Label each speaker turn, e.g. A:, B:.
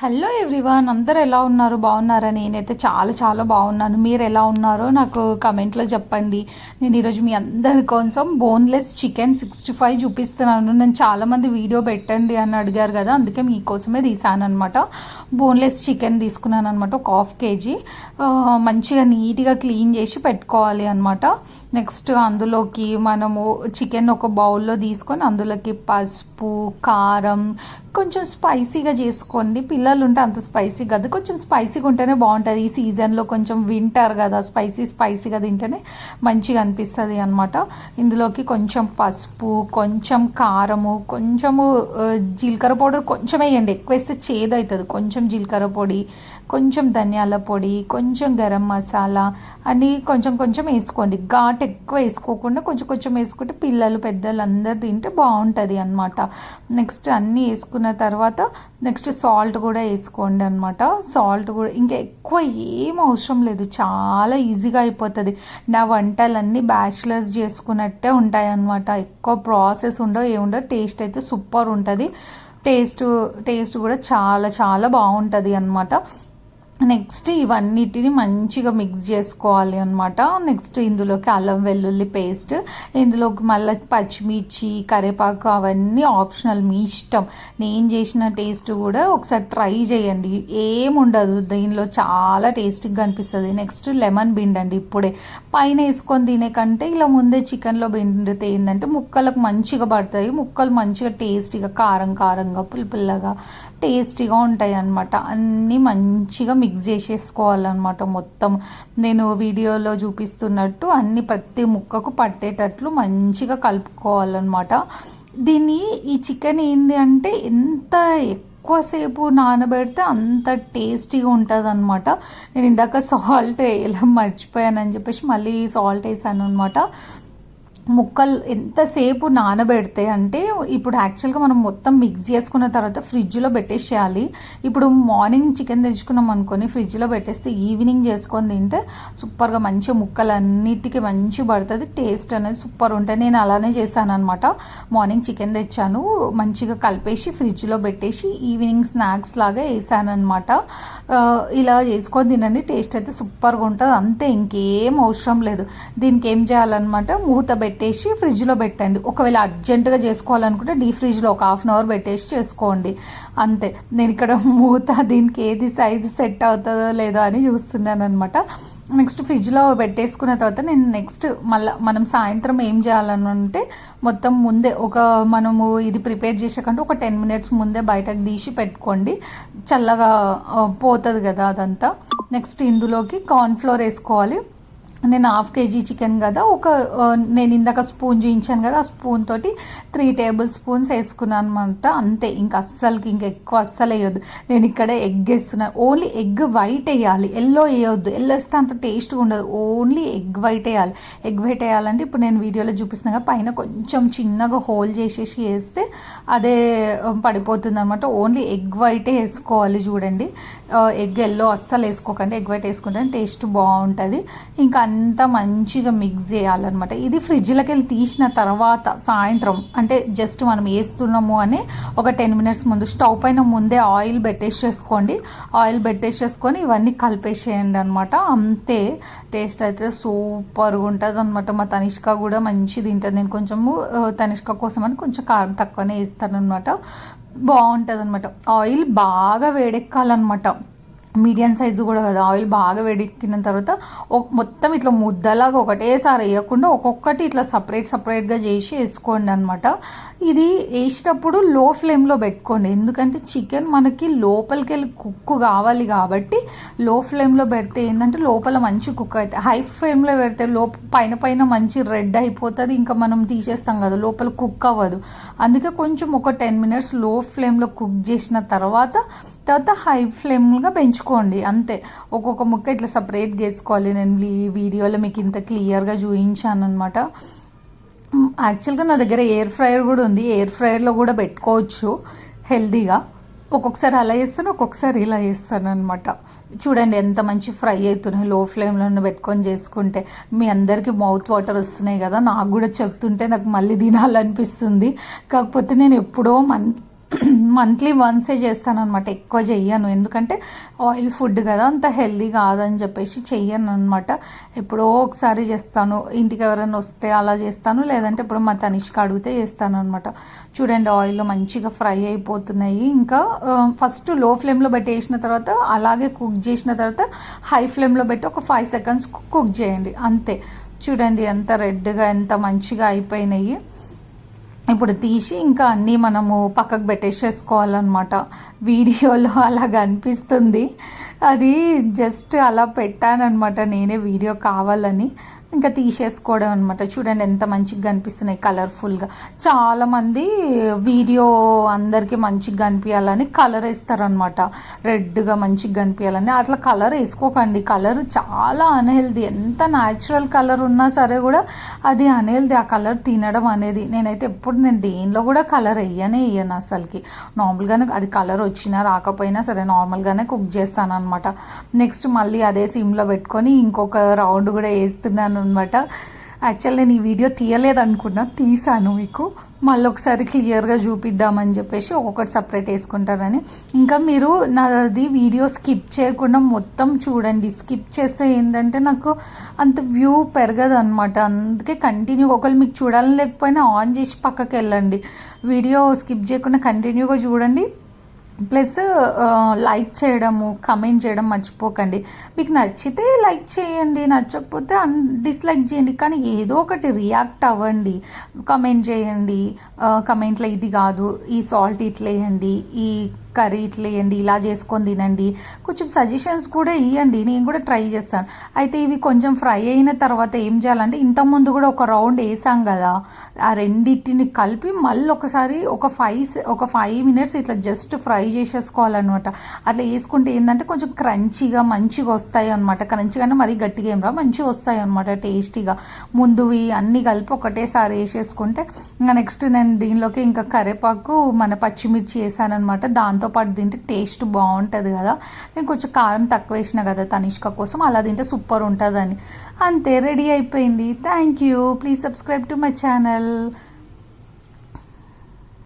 A: Hello everyone అందరు ఎలా ఉన్నారు? బాగున్నారా? నేనైతే చాలా చాలా బాగున్నాను. మీరు ఎలా ఉన్నారో నాకు కమెంట్లో చెప్పండి. నేను ఈరోజు మీ అందరి కోసం బోన్లెస్ చికెన్ సిక్స్టీ ఫైవ్ చూపిస్తున్నాను. నేను చాలామంది వీడియో పెట్టండి అని అడిగారు కదా అందుకే మీకోసమే తీసానమాట బోన్లెస్ చికెన్ తీసుకున్నాను అనమాట ఒక హాఫ్ కేజీ. మంచిగా నీట్గా క్లీన్ చేసి పెట్టుకోవాలి అనమాట నెక్స్ట్ అందులోకి మనము చికెన్ ఒక బౌల్లో తీసుకొని అందులోకి పసుపు కారం కొంచెం స్పైసీగా చేసుకోండి. పిల్లలు ఉంటే అంత స్పైసీ కాదు. కొంచెం స్పైసీగా ఉంటేనే బాగుంటుంది. ఈ సీజన్లో కొంచెం వింటర్ కదా స్పైసీ స్పైసీగా తింటేనే మంచిగా అనిపిస్తుంది అనమాట ఇందులోకి కొంచెం పసుపు కొంచెం కారము కొంచెము జీలకర్ర పౌడర్ కొంచెం వేయండి. ఎక్కువ వేస్తే చేదవుతుంది. కొంచెం జీలకర్ర పొడి కొంచెం ధనియాల పొడి కొంచెం గరం మసాలా అని కొంచెం కొంచెం వేసుకోండి. ఘాట్ ఎక్కువ వేసుకోకుండా కొంచెం కొంచెం వేసుకుంటే పిల్లలు పెద్దలు అందరు తింటే బాగుంటుంది అనమాట నెక్స్ట్ అన్నీ వేసుకున్న తర్వాత నెక్స్ట్ సాల్ట్ కూడా వేసుకోండి అనమాట సాల్ట్ కూడా ఇంకా ఎక్కువ ఏం అవసరం లేదు. చాలా ఈజీగా అయిపోతుంది. నా వంటలన్నీ బ్యాచిలర్స్ చేసుకున్నట్టే ఉంటాయి అనమాట ఎక్కువ ప్రాసెస్ ఉండవు ఏముండవు. టేస్ట్ అయితే సూపర్ ఉంటుంది. టేస్ట్ టేస్ట్ కూడా చాలా చాలా బాగుంటుంది అనమాట నెక్స్ట్ ఇవన్నిటిని మంచిగా మిక్స్ చేసుకోవాలి అనమాట నెక్స్ట్ ఇందులోకి అల్లం వెల్లుల్లి పేస్ట్ ఇందులోకి మళ్ళీ పచ్చిమిర్చి కరివేపాకు అవన్నీ ఆప్షనల్ మీ ఇష్టం. నేను చేసిన టేస్ట్ కూడా ఒకసారి ట్రై చేయండి. ఏముండదు దీనిలో చాలా టేస్టీగా అనిపిస్తుంది. నెక్స్ట్ లెమన్ పిండండి ఇప్పుడే. పైన వేసుకొని తినే కంటే ఇలా ముందే చికెన్లో పిండితే ఏంటంటే ముక్కలకు మంచిగా పడతాయి. ముక్కలు మంచిగా టేస్టీగా కారం కారంగా పుల్ల పుల్లగా టేస్టీగా ఉంటాయి అన్నమాట. అన్నీ మంచిగా మిక్స్ చేసేసుకోవాలన్నమాట. మొత్తం నేను వీడియోలో చూపిస్తున్నట్టు అన్ని ప్రతి ముక్కకు పట్టేటట్లు మంచిగా కలుపుకోవాలన్నమాట. దీన్ని ఈ చికెన్ ఏంది అంటే ఎంత ఎక్కువసేపు నానబెడితే అంత టేస్టీగా ఉంటుంది అనమాట నేను ఇందాక సాల్ట్ వేయడం మర్చిపోయానని చెప్పేసి మళ్ళీ సాల్ట్ వేసాను అనమాట ముక్కలు ఎంతసేపు నానబెడితే అంటే ఇప్పుడు యాక్చువల్గా మనం మొత్తం మిక్స్ చేసుకున్న తర్వాత ఫ్రిడ్జ్లో పెట్టేసేయాలి. ఇప్పుడు మార్నింగ్ చికెన్ తెచ్చుకున్నాం అనుకొని ఫ్రిడ్జ్లో పెట్టేస్తే ఈవినింగ్ చేసుకొని తింటే సూపర్గా మంచి ముక్కలు అన్నిటికీ మంచి పడుతుంది టేస్ట్ అనేది సూపర్ ఉంటుంది. నేను అలానే చేశాను అనమాట మార్నింగ్ చికెన్ తెచ్చాను మంచిగా కలిపేసి ఫ్రిడ్జ్లో పెట్టేసి ఈవినింగ్ స్నాక్స్ లాగా వేసాను అనమాట ఇలా చేసుకొని తినండి టేస్ట్ అయితే సూపర్గా ఉంటుంది. అంతే ఇంకేం అవసరం లేదు. దీనికి ఏం చేయాలన్నమాట? మూత పెట్టి పెట్టేసి ఫ్రిడ్జ్లో పెట్టండి. ఒకవేళ అర్జెంటుగా చేసుకోవాలనుకుంటే డీ ఫ్రిడ్జ్లో ఒక హాఫ్ అన్ అవర్ పెట్టేసి చేసుకోండి. అంతే. నేను ఇక్కడ మూత దీనికి ఏది సైజు సెట్ అవుతుందో లేదో అని చూస్తున్నాను అనమాట నెక్స్ట్ ఫ్రిడ్జ్లో పెట్టేసుకున్న తర్వాత నేను నెక్స్ట్ మళ్ళీ మనం సాయంత్రం ఏం చేయాలని అంటే మొత్తం ముందే ఒక మనము ఇది ప్రిపేర్ చేసేకంటే ఒక టెన్ మినిట్స్ ముందే బయటకు తీసి పెట్టుకోండి. చల్లగా పోతుంది కదా అదంతా. నెక్స్ట్ ఇందులోకి కార్న్ఫ్లోర్ వేసుకోవాలి. నేను హాఫ్ కేజీ చికెన్ కదా ఒక నేను ఇందాక స్పూన్ చూపించాను కదా ఆ స్పూన్ తోటి త్రీ టేబుల్ స్పూన్స్ వేసుకున్నాను అనమాట అంతే. ఇంకా అస్సలకి ఇంకా ఎక్కువ అస్సలు వేయొద్దు. నేను ఇక్కడ ఎగ్ వేస్తున్నాను ఓన్లీ ఎగ్ వైట్ వేయాలి. ఎల్లో వేయొద్దు. ఎల్లో వేస్తే అంత టేస్ట్ ఉండదు. ఓన్లీ ఎగ్ వైట్ వేయాలి. ఎగ్ వైట్ వేయాలంటే ఇప్పుడు నేను వీడియోలో చూపిస్తున్నాగా కదా, పైన కొంచెం చిన్నగా హోల్ చేసేసి వేస్తే అదే పడిపోతుంది అనమాట ఓన్లీ ఎగ్ వైటే వేసుకోవాలి చూడండి. ఎగ్ ఎల్లో అస్సలు వేసుకోకండి. ఎగ్ వైట్ వేసుకుంటే టేస్ట్ బాగుంటుంది. ఇంకా అంతా మంచిగా మిక్స్ చేయాలన్నమాట. ఇది ఫ్రిడ్జ్లోకి వెళ్ళి తీసిన తర్వాత సాయంత్రం అంటే జస్ట్ మనం వేస్తున్నాము అని ఒక టెన్ మినిట్స్ ముందు స్టవ్ పైన ముందే ఆయిల్ పెట్టేసేసుకోండి. ఆయిల్ పెట్టేసేసుకొని ఇవన్నీ కలిపేసేయండి అనమాట అంతే టేస్ట్ అయితే సూపర్గా ఉంటుంది అనమాట మా తనిష్క కూడా మంచి తింటుంది. నేను కొంచెము తనిష్క కోసం అని కొంచెం కారం తక్కువనే వేస్తాను అనమాట బాగుంటుంది అనమాట ఆయిల్ బాగా వేడెక్కాలన్నమాట. మీడియం సైజు కూడా కదా ఆయిల్ బాగా వేడెక్కిన తర్వాత ఒక- మొత్తం ఇట్లా ముద్దలాగా ఒకటేసారి వేయకుండా ఒక్కొక్కటి ఇట్లా సపరేట్ సపరేట్గా చేసి వేసుకోండి అనమాట ఇది వేసేటప్పుడు లో ఫ్లేమ్లో పెట్టుకోండి. ఎందుకంటే చికెన్ మనకి లోపలికి వెళ్ళి కుక్ కావాలి కాబట్టి లో ఫ్లేమ్లో పెడితే ఏంటంటే లోపల మంచి కుక్ అవుతాయి. హై ఫ్లేమ్లో పెడితే లోప పైన పైన మంచి రెడ్ అయిపోతుంది. ఇంకా మనం తీసేస్తాం కదా లోపల కుక్ అవ్వదు. అందుకే కొంచెం ఒక టెన్ మినిట్స్లో ఫ్లేమ్లో కుక్ చేసిన తర్వాత తర్వాత హై ఫ్లేమ్గా పెంచుకోండి. అంతే. ఒక్కొక్క ముక్క ఇట్లా సపరేట్ వేసుకోవాలి నేను ఈ వీడియోలో మీకు ఇంత క్లియర్గా చూపించాను అనమాట యాక్చువల్గా నా దగ్గర ఎయిర్ ఫ్రైయర్ కూడా ఉంది. ఎయిర్ ఫ్రైయర్లో కూడా పెట్టుకోవచ్చు. హెల్దీగా. ఒక్కొక్కసారి అలా చేస్తాను ఒక్కొక్కసారి ఇలా చేస్తాను అనమాట చూడండి ఎంత మంచి ఫ్రై అవుతున్నాయి లో ఫ్లేమ్లో పెట్టుకొని చేసుకుంటే మీ అందరికీ మౌత్ వాటర్ వస్తున్నాయి కదా. నాకు కూడా చెప్తుంటే నాకు మళ్ళీ తినాలనిపిస్తుంది. కాకపోతే నేను ఎప్పుడో మన్ మంత్లీ వన్సే చేస్తాను అనమాట ఎక్కువ చెయ్యను. ఎందుకంటే ఆయిల్ ఫుడ్ కదా అంత హెల్దీ కాదని చెప్పేసి చెయ్యను అనమాట ఎప్పుడో ఒకసారి చేస్తాను. ఇంటికి ఎవరైనా వస్తే అలా చేస్తాను. లేదంటే ఇప్పుడు మా తనిష్క అడిగితే చేస్తాను అనమాట చూడండి ఆయిల్ మంచిగా ఫ్రై అయిపోతున్నాయి. ఇంకా ఫస్ట్లో ఫ్లేమ్లో పెట్టి వేసిన తర్వాత అలాగే కుక్ చేసిన తర్వాత హై ఫ్లేమ్లో పెట్టి ఒక ఫైవ్ సెకండ్స్ కుక్ చేయండి. అంతే. చూడండి ఎంత రెడ్గా ఎంత మంచిగా అయిపోయినాయి. ఇప్పుడు తీసి ఇంకా అన్నీ మనము పక్కకు పెట్టేసేసుకోవాలన్నమాట. వీడియోలో అలాగ అనిపిస్తుంది. అది జస్ట్ అలా పెట్టానన్నమాట. నేనే వీడియో కావాలని. ఇంకా తీసేసుకోవడం అనమాట చూడండి ఎంత మంచిగా కనిపిస్తున్నాయి కలర్ఫుల్గా చాలామంది వీడియో అందరికీ మంచిగా కనిపించాలని కలర్ వేస్తారనమాట రెడ్గా మంచిగా కనిపించాలని. అట్లా కలర్ వేసుకోకండి. కలర్ చాలా అన్హెల్దీ ఎంత న్యాచురల్ కలర్ ఉన్నా సరే కూడా అది అన్హెల్దీ ఆ కలర్ తినడం అనేది నేనైతే ఎప్పుడు నేను దేనిలో కూడా కలర్ వేయనే వేయను అసలుకి. నార్మల్గానే అది కలర్ వచ్చినా రాకపోయినా సరే నార్మల్గానే కుక్ చేస్తాను అనమాట నెక్స్ట్ మళ్ళీ అదే సిమ్లో పెట్టుకొని ఇంకొక రౌండ్ కూడా వేస్తున్నాను. అనమాట యాక్చువల్ నేను ఈ వీడియో తీయలేదు అనుకున్నా తీసాను మీకు. మళ్ళీ ఒకసారి క్లియర్గా చూపిద్దామని చెప్పేసి ఒక్కొక్కటి సపరేట్ వేసుకుంటారని ఇంకా మీరు నాది వీడియో స్కిప్ చేయకుండా మొత్తం చూడండి. స్కిప్ చేస్తే ఏంటంటే నాకు అంత వ్యూ పెరగదు అనమాట అందుకే కంటిన్యూ ఒకళ్ళు మీకు చూడాలని లేకపోయినా ఆన్ చేసి పక్కకి వెళ్ళండి వీడియో స్కిప్ చేయకుండా కంటిన్యూగా చూడండి. ప్లస్ లైక్ చేయడము కమెంట్ చేయడం మర్చిపోకండి. మీకు నచ్చితే లైక్ చేయండి నచ్చకపోతే అన్ డిస్లైక్ చేయండి. కానీ ఏదో ఒకటి రియాక్ట్ అవ్వండి. కమెంట్ చేయండి. కమెంట్లో ఇది కాదు ఈ సాల్ట్ ఇట్లా వేయండి ఈ కర్రీ ఇట్లా వేయండి ఇలా చేసుకొని తినండి. కొంచెం సజెషన్స్ కూడా ఇవ్వండి నేను కూడా ట్రై చేస్తాను. అయితే ఇవి కొంచెం ఫ్రై అయిన తర్వాత ఏం చేయాలంటే ఇంతకుముందు కూడా ఒక రౌండ్ వేసాం కదా ఆ రెండింటిని కలిపి మళ్ళీ ఒకసారి ఒక ఫైవ్ ఒక ఫైవ్ మినిట్స్ ఇట్లా జస్ట్ ఫ్రై చేసేసుకోవాలన్నమాట. అట్లా వేసుకుంటే ఏంటంటే కొంచెం క్రంచీగా మంచిగా వస్తాయి అనమాట క్రంచిగానే మరీ గట్టిగా ఏం రా మంచిగా వస్తాయి అనమాట టేస్టీగా ముందువి అన్నీ కలిపి ఒకటేసారి వేసేసుకుంటే ఇంకా నెక్స్ట్ నేను దీనిలోకి ఇంకా కరివేపాకు మన పచ్చిమిర్చి వేసానమాట దాంతో పాటు తింటే టేస్ట్ బాగుంటుంది కదా. నేను కొంచెం కారం తక్కువ వేసిన కదా తనిష్క కోసం అలా తింటే సూపర్ ఉంటుందని. అంతే రెడీ అయిపోయింది. Thank you please subscribe to my channel